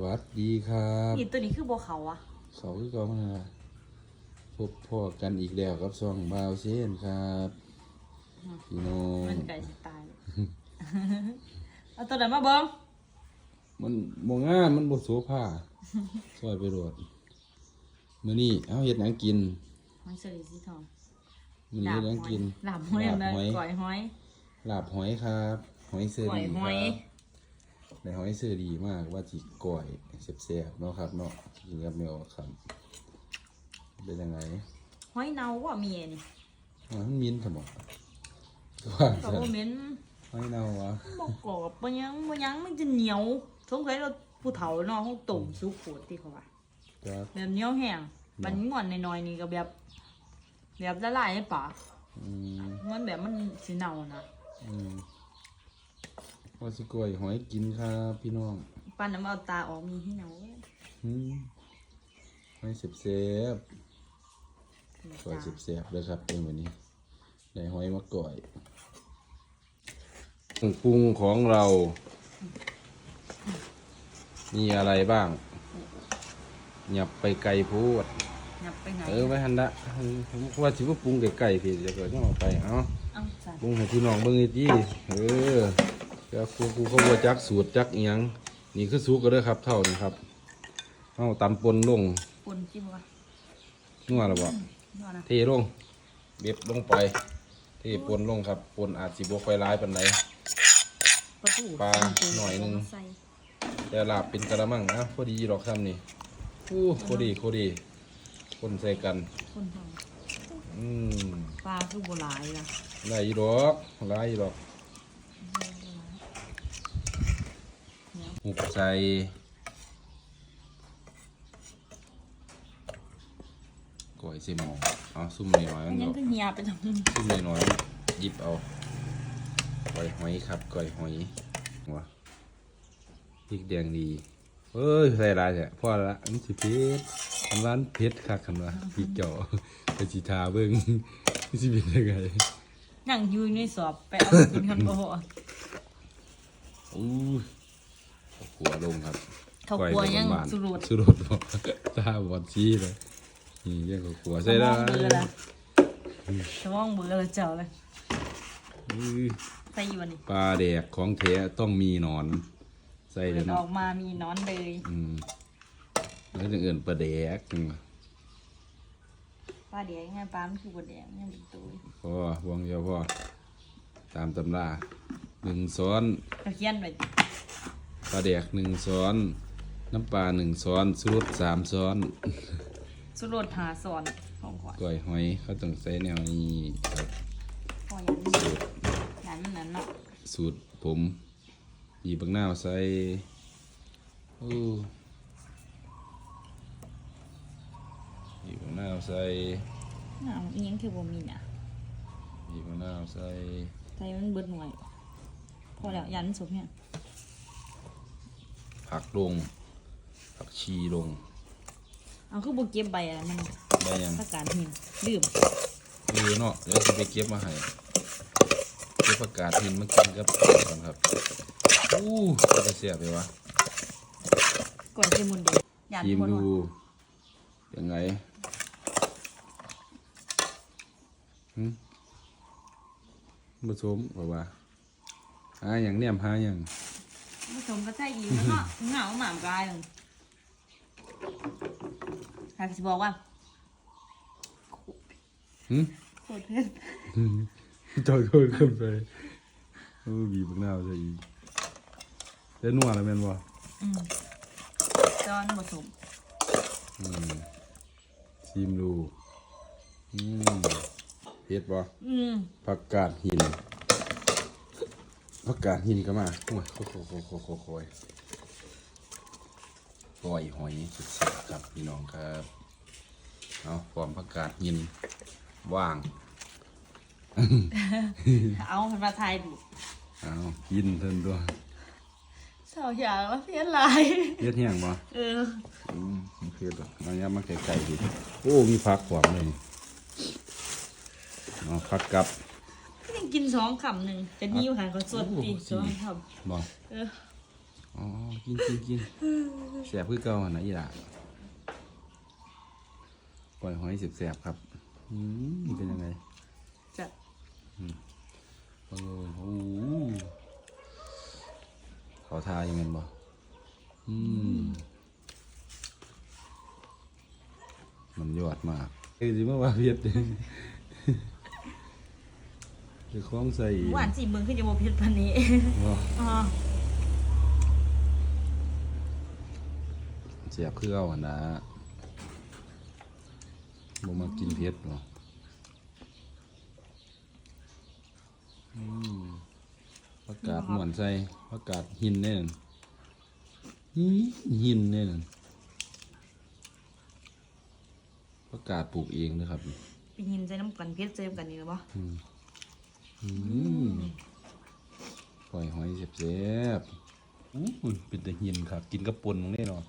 สวัสดีครับนี่ตัวนี้คือบัวเขาอะเขาคือก็มาพบพ่อกันอีกแล้วกับซองบาวเซนครับพี่น้องมันไก่สไตล์เอาตัวไหนมาเบิ้งมันบ่งามมันบ่โสภาซอยไปโรดมื้อนี้เฮาเฮ็ดหยังกินหอยเสลีสีทองมื้อนี้เฮ็ดหยังกินหลาบหอยลาบนะหอยก่อยหอยลาบหอยครับ หอยเสือก่อยดีหคอยรับ ในหอยเสือดีมากว่าสิก่อยแซ่บๆเนาะครับเนาะกินกับแมวครับเป็นยังไงหอยเนาว่ามีอันนี่มันมินสมองว่าก็ซั่นบ่เหม็นหอยเน่าวะบ่กรอบบ่หยังบ่หยังมันจะเหนียวสงสัยเราผู้เฒ่าเนาะเขาต้มสุกโคตรที่เขาว่าครับแบบเหนียวแห้งบัดงอนน้อยๆนี่ก็แบบ แบบละลายในปากอืมมันแบบมันสิเน่านะอืม ว่าสิกล้วยหอยกินครับพี่น้องปั้นน้ำเอาตาออกมีที่เน่าอืมหอยเสียบเสียบๆกล้วยเสียบเสียบๆเลยครับเป็นวันนี้ได้หอยมาก่อยเครื่องปรุงของเรา มีอะไรบ้าง หยับไปไกลพูดยับไปไหนเออไว้หันละผมว่าสิว่าปรุงไก่ๆพี่จะเกิดต้องเอาไป เอาเอาสั่นปรุงให้พี่น้องเบิ่งอีกทีเออ เดี๋ยวครูครูเขาบ่จักสูตรจักอีหยังนี่คือสูตรก็เด้อครับ เท่านี้ครับเอาตำปนลงปนจิ้มวะนัวแล้วบ่นัวนะเทลงเบ็ดลงไปเทปนลงครับปนอาจสิบ่ค่อยหลายปานใดปลาทูปลาหน่อยหนึ่ง ใส่แต่ลาบเป็นกะละมังอะพอดีดอกซ้ำนี่อู้พอดีพอดี คนใส่กัน คนทองอืมปลาคือโบราณล่ะหลายอีดอกหลายอีดอก หุบใส่ก้อยใส่หม้อเอาซุ่มน้อยๆมัมันนยังดอกก็เหียไปทางนึงซุ่มน้อยๆหยิบเอาก้อยหอยครับก้อยหอยว้าพริกแดงดีเอ้ยใส่หลายแท้พอละอันนี้สิเผ็ดอันร้านเผ็ดคักคันว่าพริกเจาะไปสิทาเบิ่งสิเป็นยังไงนั่งอยู่ในสอบไปเอากินกันบ่พออู้ย ข้าวขัวลงครับเขากลัวยังก้อสุรุดสุรดบอกตาบอดชี้เลยนี่เรียกข้าวขัวใส่สมได้องเบื่อละสมองเบื่อละเจ้าเลยอื้อใส่อยู่อันนี่ปลาแดกของแท้ต้องมีหนอน ใส่เปิเดี๋ยดวอนะอกมามีหนอนเลยอืมแล้วจะเอื่นปลาแดกจังวะปลาเดียวยังไงปลามันคือบ่แดงยังเป็นตัวพ่อวงเดียวพ่อตามตำราหนึ่งซ้อนเขาเขียนไว้ ปลาแดกหนึ่งซ้อน น้ำปลาหนึ่งซ้อนสุรสสามซ้อนสุรดหาสอนของขวัญก้อยหอยเขาต้องใส่แนวนี้ครับพออย่างนี้สูตรงานมันนั้นเนาะสูตรผมบีบบักนาวใส่โอ้บีบบักนาวใส่งามอีหยังคือบ่มีน่ะบีบบักนาวใส่ใส่มันเบิดหน่วย พอแล้วยันสุกเนี่ย ผักลง ผักชีลง เอาคือบ่เก็บใบอะไรมันได้ยังประกาศหินลืมเออเนาะเดี๋ยวจะไปเก็บมาให้เก็บผักกาดหินมากินกับก่อนครับอู้จะเสียไปวะก่อนจะมุนเดียวยันชิมคนดูว่ายังไงหึผสมบอกว่าหาอย่างเนี่ยมหาอย่าง ผสมก็ใช่อีกแล้วเนาะเหงาหมามกายเลยหากสิบอกว่าหึโคตรเผ็ดจอยโทษขึ้นไปโอ้บีบมะนาวใส่อีกได้นัวแล้วแม่นบ่อืมจอนผสมอืมชิมดูอืมเผ็ดบ่อืมผักกาดหิน ผักกาดหินก็มาโอ้ยโคโคโคโคโคโคยปล่อยหอยสุดๆครับพี่น้องครับเอาฟอมผักกาดหินว่าง เอาเป็นมาษาไทยดิเอากินเทินตัวสาวอย่างแล้วเพี้ยนลายเฮ็ดแห้งบ่เอออืมมันคือแบบมันยับมาไกลๆดิโอ้มีผักขวางเลยเอาผักกับ ยังกินสองคำหนึ่งแต่นี่อยู่หางเขาสดโอ้ดีสี่สองคบ่ำเอออ๋อกินกินกินแสบคือเก่าหั่นนะอีหล่ะปล่อยหอยแสบๆครับอืมเป็นยังไงจะโอ้โหเขาทายังไงบ่อืมมันยอดมากเอ้ยสิมาว่าเพียด คือคล้องใส่หวานสิเมืองขึ้นจะบ่เผ็ดปานนี้บ่อ๋อเสียบคือเอาหั่นนะบ่มากินเผ็ดบ่อืมประกาศหมวนใส่ประกาศหินแน่นหิหินแน่นอนประกาศปลูกเองนะครับไปยินใส่น้ำกันเผ็ดใส่น้ำกันนี่หรือบ่อืมอืม ปล่อยหอยเสียบๆอู้หูเป็นแต่หินครับ กินกระปุนแน่นอน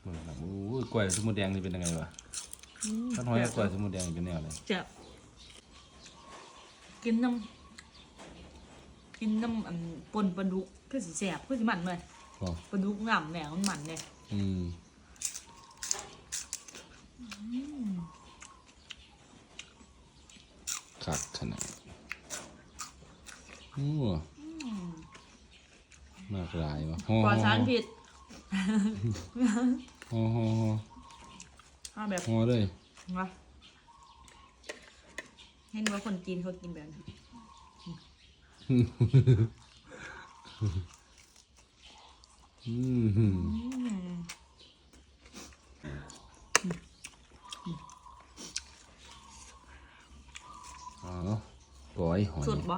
เบิ่งครับโอ้ยกล้วยสมุนแดงนี่เป็นยังไงวะถ้าหอยกับกล้วยสมุนแดงนี่เป็นแนวอะไรจะกินน้ำกินน้ำอันปนปลาดุกคือสิแซ่บคือสิมันเลยก็ปลาดุกงำแหนมันมันเลยอืมขัดขนาด โอ้มากหลายวะห่อปลอดสารพิษห่อห่อห่อเอาแบบห่อเลยวะเห็นว่าคนจีนเขากินแบบนั้นอืมอืมอ๋อปล่อยหอยสุดบ่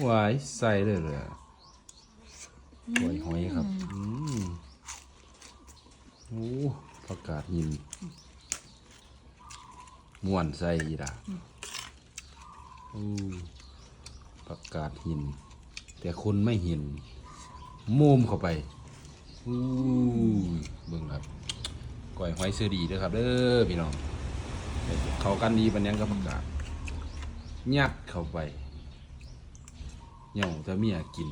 หวายใส่เลยเลยอะปล่อยหอยครับ อืมโอ้ประกาศหินม่วนใส่อีละโอ้ประกาศหิน แต่คนไม่เห็นมุมเข้าไปอู้เบิ่งครับก่อยหอยเสือดีเด้อครับเด้อพี่น้อง เข้ากันดีปันยังกับประกาศยัดเข้าไป เหย่าตะเมียกิน